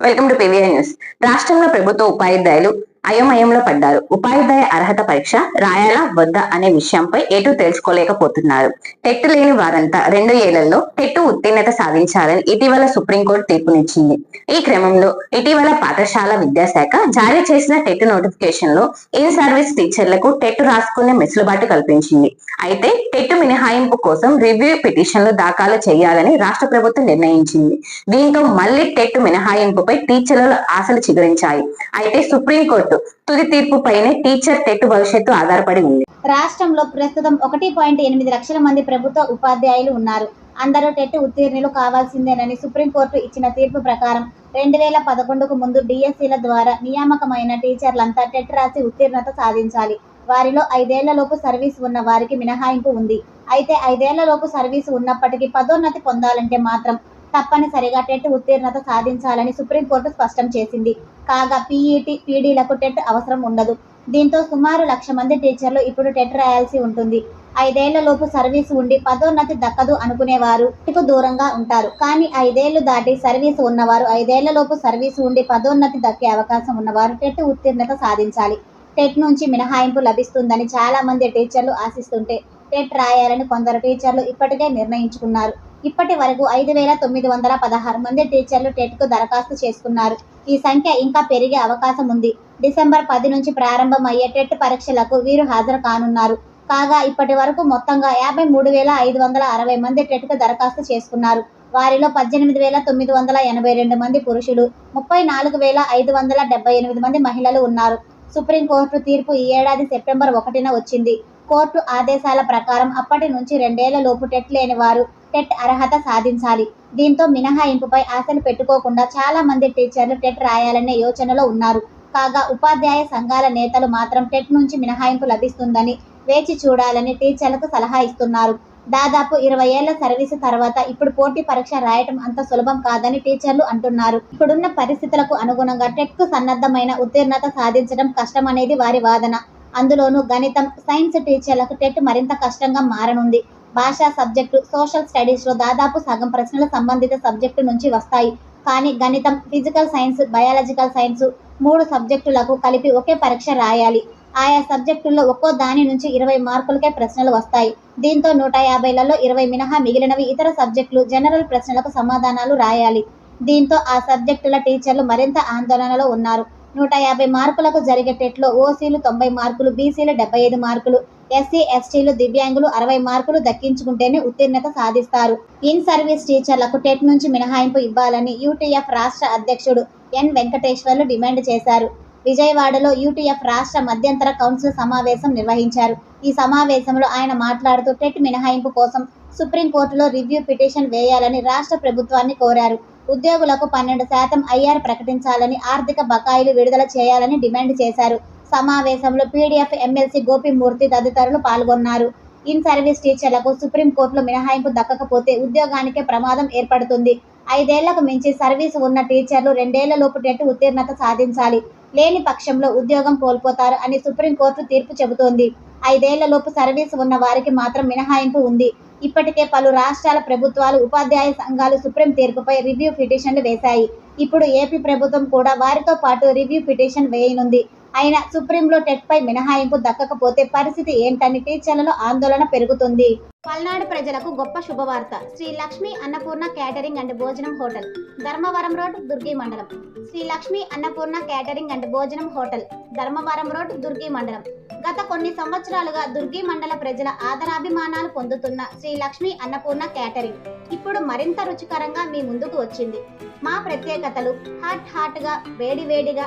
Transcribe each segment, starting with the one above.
Welcome to PVI news రాష్ట్రంలో ప్రభుత్వ ఉపాధ్యాయులు అయోమయంలో పడ్డారు. ఉపాధ్యాయ అర్హత పరీక్ష రాయాలా వద్దా అనే విషయంపై ఎటు తెలుసుకోలేకపోతున్నారు. టెట్ లేని వారంతా రెండు ఏళ్ళలో టెట్ ఉత్తీర్ణత సాధించాలని ఇటీవల సుప్రీంకోర్టు తీర్పునిచ్చింది. ఈ క్రమంలో ఇటీవల పాఠశాల విద్యాశాఖ జారీ చేసిన టెట్ నోటిఫికేషన్లో ఇన్ సర్వీస్ టీచర్లకు టెట్ రాసుకునే వెసులుబాటు కల్పించింది. అయితే టెట్ మినహాయింపు కోసం రివ్యూ పిటిషన్లు దాఖలు చేయాలని రాష్ట్ర ప్రభుత్వం నిర్ణయించింది. దీంతో మళ్ళీ టెట్ మినహాయింపుపై టీచర్లలో ఆశలు చిగురించాయి. అయితే సుప్రీంకోర్టు తుది తీర్పుపైనే టీచర్ టెట్ భవిష్యత్తు ఆధారపడి ఉంది. రాష్ట్రంలో ప్రస్తుతం ఒకటి పాయింట్ ఎనిమిది లక్షల మంది ప్రభుత్వ ఉపాధ్యాయులు ఉన్నారు. అందరూ టెట్ ఉత్తీర్ణులు కావాల్సిందేనని సుప్రీంకోర్టు ఇచ్చిన తీర్పు ప్రకారం రెండు వేల పదకొండుకు ముందు డిఎస్సీల ద్వారా నియామకమైన టీచర్లంతా టెట్ రాసి ఉత్తీర్ణత సాధించాలి. వారిలో ఐదేళ్ళలోపు సర్వీస్ ఉన్న వారికి మినహాయింపు ఉంది. అయితే ఐదేళ్ళలోపు సర్వీస్ ఉన్నప్పటికీ పదోన్నతి పొందాలంటే మాత్రం తప్పనిసరిగా టెట్ ఉత్తీర్ణత సాధించాలని సుప్రీంకోర్టు స్పష్టం చేసింది. కాగా పీఈటీ పీడీలకు టెట్ అవసరం ఉండదు. దీంతో సుమారు లక్ష మంది టీచర్లు ఇప్పుడు టెట్ రాయాల్సి ఉంటుంది. ఐదేళ్ళలోపు సర్వీస్ ఉండి పదోన్నతి దక్కదు అనుకునేవారు. టెట్కు దూరంగా ఉంటారు. కానీ ఐదేళ్ళు దాటి సర్వీస్ ఉన్నవారు ఐదేళ్ళలోపు సర్వీస్ ఉండి పదోన్నతి దక్కే అవకాశం ఉన్నవారు టెట్ ఉత్తీర్ణత సాధించాలి. టెట్ నుంచి మినహాయింపు లభిస్తుందని చాలా మంది టీచర్లు ఆశిస్తుంటే టెట్ రాయాలని కొందరు టీచర్లు ఇప్పటికే నిర్ణయించుకున్నారు. ఇప్పటి వరకు ఐదు వేల తొమ్మిది వందల పదహారు మంది టీచర్లు టెట్కు దరఖాస్తు చేసుకున్నారు. ఈ సంఖ్య ఇంకా పెరిగే అవకాశం ఉంది. డిసెంబర్ పది నుంచి ప్రారంభమయ్యే టెట్ పరీక్షలకు వీరు హాజరు కానున్నారు కాగా ఇప్పటి వరకు మొత్తంగా యాభై మూడు వేల ఐదు వందల అరవై మంది టెట్కు దరఖాస్తు చేసుకున్నారు. వారిలో పద్దెనిమిది వేల తొమ్మిది వందల ఎనభై రెండు మంది పురుషులు ముప్పై నాలుగు వేల ఐదు వందల డెబ్బై ఎనిమిది మంది మహిళలు ఉన్నారు. సుప్రీంకోర్టు తీర్పు ఈ ఏడాది సెప్టెంబర్ ఒకటిన వచ్చింది. కోర్టు ఆదేశాల ప్రకారం అప్పటి నుంచి రెండేళ్ళ లోపు టెట్ లేని వారు టెట్ అర్హత సాధించాలి. దీంతో మినహాయింపుపై ఆశలు పెట్టుకోకుండా చాలా మంది టీచర్లు టెట్ రాయాలనే యోచనలో ఉన్నారు. కాగా ఉపాధ్యాయ సంఘాల నేతలు మాత్రం టెట్ నుంచి మినహాయింపు లభిస్తుందని వేచి చూడాలని టీచర్లకు సలహా ఇస్తున్నారు. దాదాపు ఇరవై ఏళ్ళ సర్వీసు తర్వాత ఇప్పుడు పోటీ పరీక్ష రాయటం అంత సులభం కాదని టీచర్లు అంటున్నారు. ఇప్పుడున్న పరిస్థితులకు అనుగుణంగా టెట్కు సన్నద్ధమైన ఉత్తీర్ణత సాధించడం కష్టమనేది వారి వాదన. అందులోనూ గణితం సైన్స్ టీచర్లకు టెట్ మరింత కష్టంగా మారనుంది. భాషా సబ్జెక్టు సోషల్ స్టడీస్లో దాదాపు సగం ప్రశ్నలు సంబంధిత సబ్జెక్టు నుంచి వస్తాయి. కానీ గణితం ఫిజికల్ సైన్స్ బయాలజికల్ సైన్స్ మూడు సబ్జెక్టులకు కలిపి ఒకే పరీక్ష రాయాలి. ఆయా సబ్జెక్టుల్లో ఒక్కో దాని నుంచి ఇరవై మార్కులకే ప్రశ్నలు వస్తాయి. దీంతో నూట యాభైలలో ఇరవై మినహా మిగిలినవి ఇతర సబ్జెక్టులు జనరల్ ప్రశ్నలకు సమాధానాలు రాయాలి. దీంతో ఆ సబ్జెక్టుల టీచర్లు మరింత ఆందోళనలో ఉన్నారు. నూట యాభై మార్కులకు జరిగే టెట్లో ఓసీలు తొంభై మార్కులు బీసీలు డెబ్బై ఐదు మార్కులు ఎస్సీ ఎస్టీలు దివ్యాంగులు అరవై మార్కులు దక్కించుకుంటేనే ఉత్తీర్ణత సాధిస్తారు. ఇన్ సర్వీస్ టీచర్లకు టెట్ నుంచి మినహాయింపు ఇవ్వాలని యూటీఎఫ్ రాష్ట్ర అధ్యక్షుడు ఎన్ వెంకటేశ్వర్లు డిమాండ్ చేశారు. విజయవాడలో యూటీఎఫ్ రాష్ట్ర మధ్యంతర కౌన్సిల్ సమావేశం నిర్వహించారు. ఈ సమావేశంలో ఆయన మాట్లాడుతూ టెట్ మినహాయింపు కోసం సుప్రీంకోర్టులో రివ్యూ పిటిషన్ వేయాలని రాష్ట్ర ప్రభుత్వాన్ని కోరారు. ఉద్యోగులకు పన్నెండు శాతం ఐఆర్ ప్రకటించాలని ఆర్థిక బకాయిలు విడుదల చేయాలని డిమాండ్ చేశారు. సమావేశంలో పీడీఎఫ్ ఎమ్మెల్సీ గోపిమూర్తి తదితరులు పాల్గొన్నారు. ఇన్ సర్వీస్ టీచర్లకు సుప్రీంకోర్టులో మినహాయింపు దక్కకపోతే ఉద్యోగానికే ప్రమాదం ఏర్పడుతుంది. ఐదేళ్ళకు మించి సర్వీసు ఉన్న టీచర్లు రెండేళ్ళ లోపు టెట్ ఉత్తీర్ణత సాధించాలి. లేని పక్షంలో ఉద్యోగం కోల్పోతారు అని సుప్రీంకోర్టు తీర్పు చెబుతోంది. ఐదేళ్ళలోపు సర్వీసు ఉన్న వారికి మాత్రం మినహాయింపు ఉంది. ఇప్పటికే పలు రాష్ట్రాల ప్రభుత్వాలు ఉపాధ్యాయ సంఘాలు సుప్రీం తీర్పుపై రివ్యూ పిటిషన్లు వేశాయి. ఇప్పుడు ఏపీ ప్రభుత్వం కూడా వారితో పాటు రివ్యూ పిటిషన్ వేయనుంది. అయినా సుప్రీంలో టెట్పై మినహాయింపు దక్కకపోతే పరిస్థితి ఏంటని టీచర్లలో ఆందోళన పెరుగుతుంది. పల్నాడు ప్రజలకు గొప్ప శుభవార్త. శ్రీ లక్ష్మీ అన్నపూర్ణ క్యాటరింగ్ అండ్ భోజనం హోటల్ ధర్మవరం రోడ్ దుర్గి మండలం. శ్రీ లక్ష్మీ అన్నపూర్ణ క్యాటరింగ్ అండ్ భోజనం హోటల్ ధర్మవరం రోడ్ దుర్గి మండలం. గత కొన్ని సంవత్సరాలుగా దుర్గి మండల ప్రజల ఆదరాభిమానాలు పొందుతున్న శ్రీ లక్ష్మీ అన్నపూర్ణ క్యాటరింగ్ ఇప్పుడు మరింత రుచికరంగా మీ ముందుకు వచ్చింది. మా ప్రత్యేకతలు హాట్ హాట్గా వేడి వేడిగా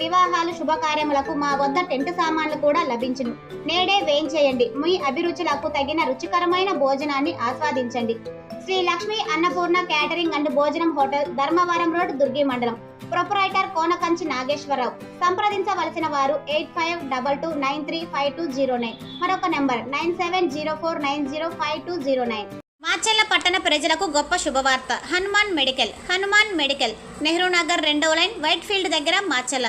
వివాహాలు శుభకార్యములకు మా వద్ద టెంట్ సామాన్లు కూడా లభించును. నేడే వేయించేయండి. మీ అభిరుచులకు తగిన రుచికరమైన భోజనాన్ని ఆస్వాదించండి. శ్రీ లక్ష్మి అన్నపూర్ణ క్యాటరింగ్ అండ్ భోజనం హోటల్ ధర్మవరం రోడ్ దుర్గి మండలం. ప్రొపరైటర్ కోనకంచి నాగేశ్వరరావు. సంప్రదించవలసిన వారు eight five double two nine three five two zero nine. మరొక number nine seven zero four nine zero five two zero nine. Macherla పట్టణ ప్రజలకు గొప్ప శుభవార్త. Hanuman medical Hanuman medical. Nehru Nagar రెండవ లైన్ వైట్ ఫీల్డ్ దగ్గర మాచెల్ల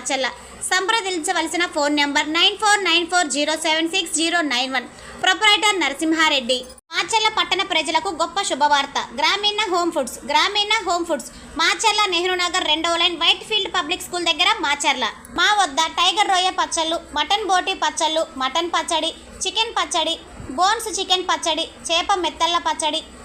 మార్చల్ల. సంప్రదించవలసిన phone number nine four nine four zero seven six zero nine one. Proprietor Narasimhareddy. Macherla పట్టణ ప్రజలకు గొప్ప శుభవార్త. Grameena home foods Grameena home foods. Macherla Nehru Nagar రెండవ line white field public school దగ్గర మాచెర్ల మా వద్ద టైగర్ రొయ్య పచ్చళ్ళు మటన్ బోటి పచ్చళ్ళు మటన్ పచ్చడి చికెన్ పచ్చడి బోన్స్ చికెన్ పచ్చడి చేప మెత్తళ్ళ పచ్చడి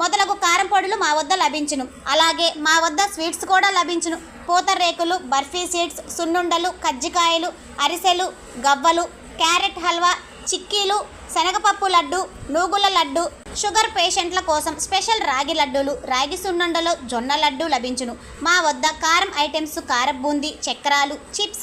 మొదలగు కారం పొడులు మా వద్ద లభించును. అలాగే మా వద్ద స్వీట్స్ కూడా లభించును. పూతరేకులు బర్ఫీ సీడ్స్ సున్నుండలు కజ్జికాయలు అరిసెలు గవ్వలు క్యారెట్ హల్వా చిక్కీలు శనగపప్పు లడ్డు నూగుల లడ్డు షుగర్ పేషెంట్ల కోసం స్పెషల్ రాగి లడ్డూలు రాగి సున్నుండలు జొన్న లడ్డు లభించును. మా వద్ద కారం ఐటమ్స్ కారం బూందీ చక్రాలు chips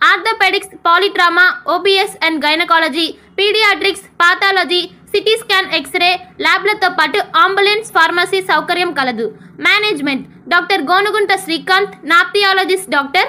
Orthopaedics polytrauma OBS and gynaecology paediatrics pathology CT scan X ray ల్యాబ్లతో పాటు అంబులెన్స్ ఫార్మసీ సౌకర్యం కలదు. Management doctor Gonugunta Srikanth నాప్థియాలజిస్ట్ doctor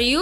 మరియు